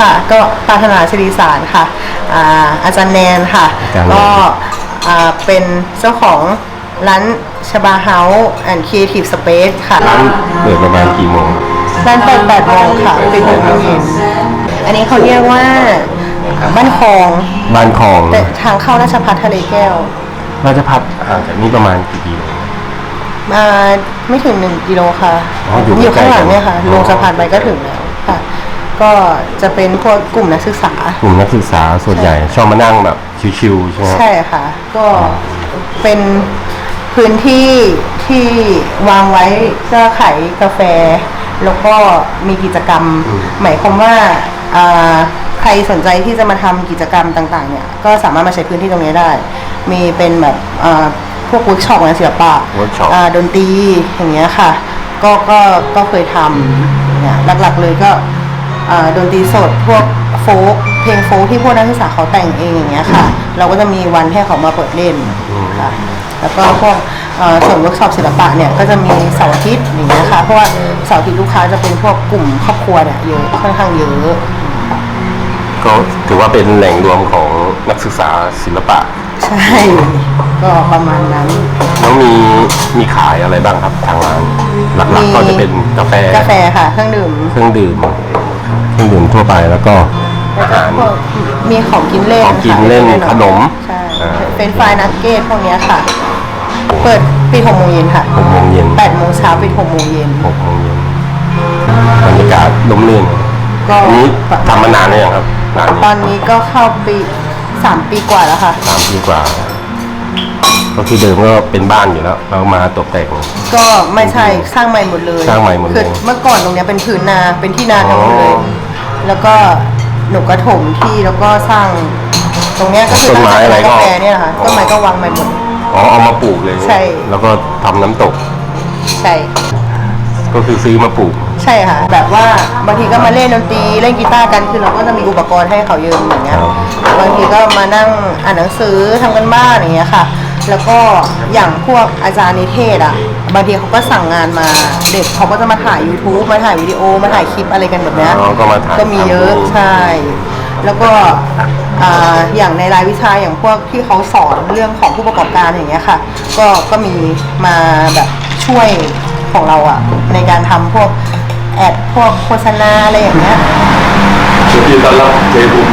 ค่ะ ก็ปรารถนาศิริสารค่ะอ่าอาจารย์แนนค่ะ อาจารย์แนน ก็อ่าเป็นเจ้าของร้านชบาเฮาส์แอนด์ครีเอทีฟสเปซค่ะ ร้านเปิดประมาณกี่โมง ร้านเปิดแปดโมงค่ะปิดหกโมงเย็นอันนี้เขาเรียกว่าบ้านคลองบ้านคลองแต่ทางเข้าราชพัฒทะเลแก้วราชพัฒห่างจากนี้ประมาณกี่กิโล มาไม่ถึงหนึ่งกิโลค่ะอ๋ออยู่อยู่ข้างหลังเนี่ยค่ะใกล้ๆกันลงสะพานไปก็ถึงแล้ว ค่ะ ก็จะเป็นพวกกลุ่มนักศึกษา กลุ่มนักศึกษาส่วนใหญ่ชอบมานั่งแบบชิวๆใช่ไหมครับ ใช่ค่ะ ก็เป็นพื้นที่ที่วางไว้ก็ขายกาแฟ แล้วก็มีกิจกรรมหมายความว่าอ่าใครสนใจที่จะมาทำกิจกรรมต่างๆ เนี่ย ก็สามารถมาใช้พื้นที่ตรงนี้ได้ มีเป็นแบบอ่าพวกเวิร์กช็อปงานศิลปะ workshop อ่าดนตรีอย่างเงี้ยค่ะ ก็ก็ก็เคยทำอย่าง เงี้ยหลักๆเลยก็อ่าดนตรีสดพวกโฟกเพลงโฟกที่พวกนักศึกษาเขาแต่งเองอย่างเงี้ยค่ะ เราก็จะมีวันให้เขามาเปิดเล่นค่ะแล้วก็พวกเอ่อส่วนเวิร์กช็อปศิลปะเนี่ยก็จะมีเสาร์อาทิตย์อย่างเงี้ยค่ะเพราะว่าเสาร์อาทิตย์ลูกค้าจะเป็นพวกกลุ่มครอบครัวเนี่ยเยอะค่อนข้างเยอะก็ถือว่าเป็นแหล่งรวมของนักศึกษาศิลปะใช่ ก็ประมาณนั้น แล้วมีมีขายอะไรบ้างครับทางร้านหลักมี ๆก็จะเป็นกาแฟกาแฟค่ะเครื่องดื่มเครื่องดื่มเครื่องดื่มทั่วไปแล้วก็อาหาร พวกมีของกินเล่นของกินเล่นค่ะขนมใช่อ่า เป็นไฟนักเก็ตพวกเนี้ยค่ะ เปิดปิดหกโมงเย็นค่ะหกโมงเย็นแปดโมงเช้าปิดหกโมงเย็นหกโมงเย็นบรรยากาศล้มลื่นก็อันนี้ทำมานานหรือยังครับร้านตนี้อนนี้ก็เข้าปีสามปีกว่าแล้วค่ะ สามปีกว่า ก็คือเดิมก็เป็นบ้านอยู่แล้วเรามาตกแต่ง ก็ไม่ใช่สร้างใหม่หมดเลยสร้างใหม่หมดเลย คือเมื่อก่อนตรงเนี้ยเป็นพื้นนาเป็นที่นาทั้งหมดเลย อ๋อ แล้วก็หนูก็ถมที่แล้วก็สร้าง ตรงเนี้ยก็คือต้นไม้อะไรก็กาแฟเนี่ยนะคะต้นไม้ก็วางใหม่หมด อ๋อเอามาปลูกเลย ใช่ แล้วก็ทำน้ำตก ใช่ ก็คือซื้อมาปลูก ใช่ค่ะ แบบว่าบางทีก็มาเล่นดนตรีเล่นกีตาร์กันคือเราก็จะมีอุปกรณ์ให้เขายืมอย่างเงี้ยครับบางทีก็มานั่งอ่านหนังสือทำกันบ้านอย่างเงี้ยค่ะ แล้วก็อย่างพวกอาจารย์นิเทศอะบางทีเขาก็สั่งงานมาเด็กเขาก็จะมาถ่าย YouTube มาถ่ายวิดีโอมาถ่ายคลิปอะไรกันแบบเนี้ยอ๋อก็มาถ่ายก็มีเยอะทำใช่ แล้วก็อ่าอย่างในรายวิชาอย่างพวกที่เขาสอนเรื่องของผู้ประกอบการอย่างเงี้ยค่ะ ก็ก็มีมาแบบช่วย ของเราอะในการทำพวกแอดพวกโฆษณาอะไรอย่างเงี้ย สุกี้ตอนรับเจบุม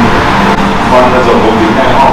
คอนผสมบุมถึงหน้าห้อง